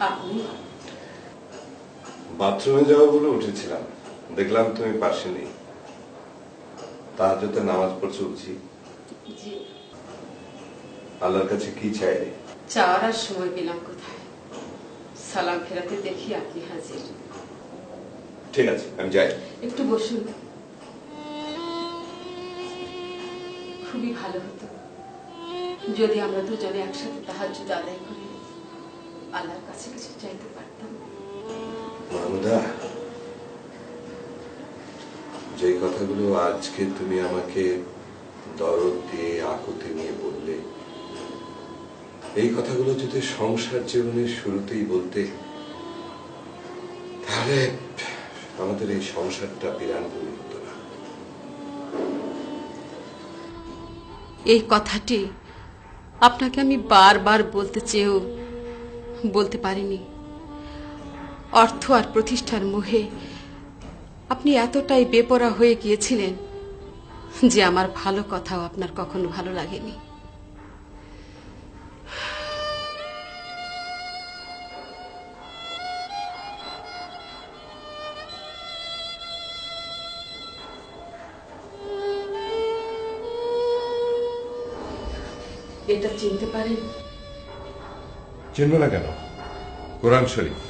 আপনি বাথরুমে যাব বলে উঠেছিলাম। দেখলাম তুমি পাশে নেই। তাহাজতে নামাজ পড়ছে উঠছি। আল্লাহর কাছে কি চাইলে? চাওয়ার আর সময় পেলাম কোথায়? সালাম ফেরাতে দেখি আপনি হাজির। ঠিক আছে আমি যাই। একটু বসুন। খুবই ভালো হতো। যদি আমরা দুজনে একসাথে তাহার যদি আদায় করে। আল্লাহর কাছে কিছু চাইতে পারতাম? মামুদা যে কথাগুলো আজকে তুমি আমাকে দরদ দিয়ে আকুতি নিয়ে বললে এই কথাগুলো যদি সংসার জীবনের শুরুতেই বলতে তাহলে আমাদের এই সংসারটা বিরানভূমি হতো না। এই কথাটি আপনাকে আমি বারবার বলতে চেয়েও বলতে পারিনি। অর্থ আর প্রতিষ্ঠার মোহে আপনি এতটাই বেপরা হয়ে গিয়েছিলেন যে আমার ভালো কথাও আপনার কখনো ভালো লাগেনি। এটা চিনতে পারেন? চিনব না কেন? কোরআন শরীফ।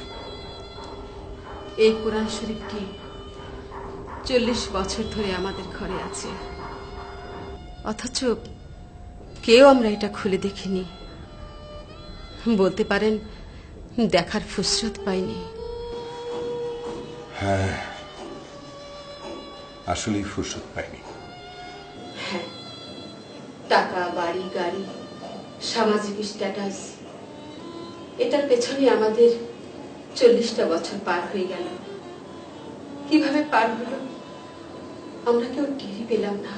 এই কোরআন শরীফটি চল্লিশ বছর ধরে আমাদের ঘরে আছে? অথচ কেউ আমরা এটা খুলে দেখিনি। বলতে পারেন দেখার ফুসরত পাইনি। হ্যাঁ আসলেই ফুরসত পাইনি। হ্যাঁ টাকা বাড়ি গাড়ি সামাজিক স্ট্যাটাস এটার পেছনে আমাদের চল্লিশটা বছর পার হয়ে গেল। কীভাবে পার হলো? আমরা কেউ টেরি পেলাম না।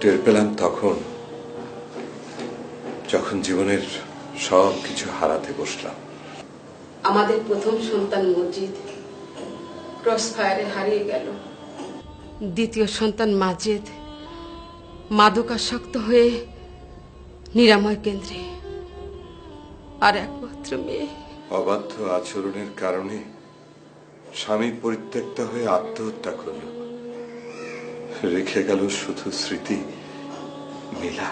টের পেলাম তখন যখন জীবনের সব কিছু হারাতে বসলাম। আমাদের প্রথম সন্তান মসজিদ ক্রস ফায়ারে হারিয়ে গেল। দ্বিতীয় সন্তান মাজেদ মাদকাসক্ত হয়ে নিরাময় কেন্দ্রে আর একমাত্র মেয়ে। অবাধ্য আচরণের কারণে স্বামী পরিত্যক্ত হয়ে আত্মহত্যা করল। রেখে গেল শুধু স্মৃতি মিলা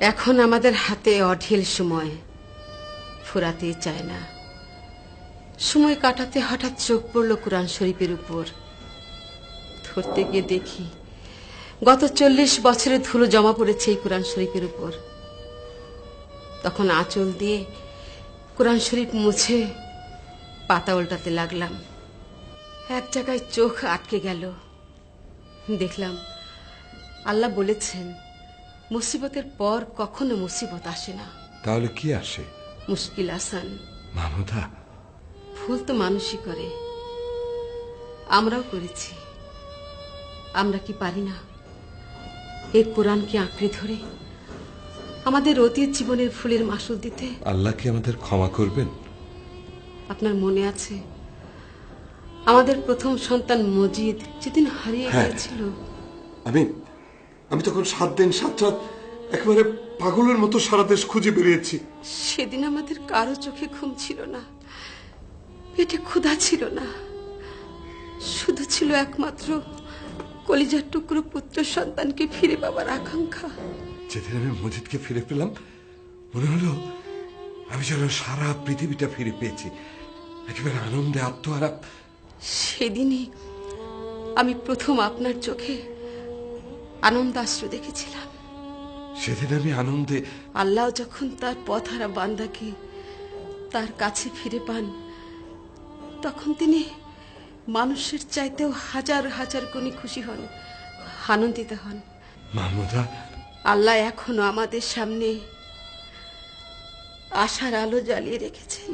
এখন আমাদের হাতে অঢেল সময়। ফুরাতে চায় না। সময় কাটাতে হঠাৎ চোখ পড়ল কোরআন শরীফের উপর। ধরতে গিয়ে দেখি গত চল্লিশ বছরের ধুলো জমা পড়েছে এই কোরআন শরীফের উপর। তখন আঁচল দিয়ে কোরআন শরীফ মুছে পাতা উল্টাতে লাগলাম। এক জায়গায় চোখ আটকে গেল। দেখলাম আল্লাহ বলেছেন মুসিবতের পর কখনো মুসিবত আসে না। তাহলে কি আসে? মুশকিল আসান। মামুদা। ভুল তো মানুষই করে। আমরাও করেছি। আমরা কি পারি না? এই কোরআনকে আঁকড়ে ধরে আমাদের অতীত জীবনের ফুলের মাসুল দিতে আল্লাহ কি আমাদের ক্ষমা করবেন? আপনার মনে আছে আমাদের প্রথম সন্তান মজিদ যেদিন হারিয়ে হ্যাঁ। গিয়েছিল? আমি আমি তখন সাত দিন সাত রাত একেবারে পাগলের মতো সারা দেশ খুঁজে বেরিয়েছি। সেদিন আমাদের কারও চোখে ঘুম ছিল না পেটে ক্ষুধা ছিল না। শুধু ছিল একমাত্র কলিজার টুকরো পুত্র সন্তানকে ফিরে পাবার আকাঙ্ক্ষা। যেদিন আমি মজিদকে ফিরে পেলাম মনে হলো আমি যেন সারা পৃথিবীটা ফিরে পেয়েছি। একেবারে আনন্দে আত্মহারা। সেদিনই আমি প্রথম আপনার চোখে আনন্দাশ্রু দেখেছিলাম। সেদিন আমি আনন্দে আল্লাহ যখন তার পথহারা বান্দাকে তার কাছে ফিরে পান তখন তিনি মানুষের চাইতেও হাজার হাজার গুণী খুশি হন আনন্দিত হন। আল্লাহ এখনও আমাদের সামনে আশার আলো জ্বালিয়ে রেখেছেন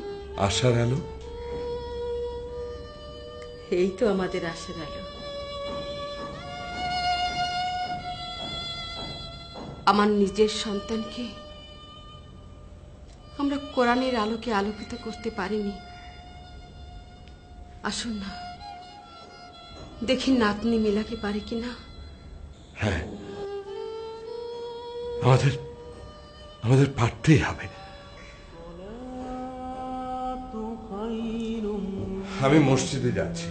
আশার আলো? এই তো আমাদের আশার আলো। আমার নিজের সন্তানকে আমরা কোরআনের আলোকে আলোকিত করতে পারিনি। আসুন না। দেখি নাতনি মিলাকে পারে কিনা হ্যাঁ। আমাদের আমাদের পারতেই হবে। আমি মসজিদে যাচ্ছি।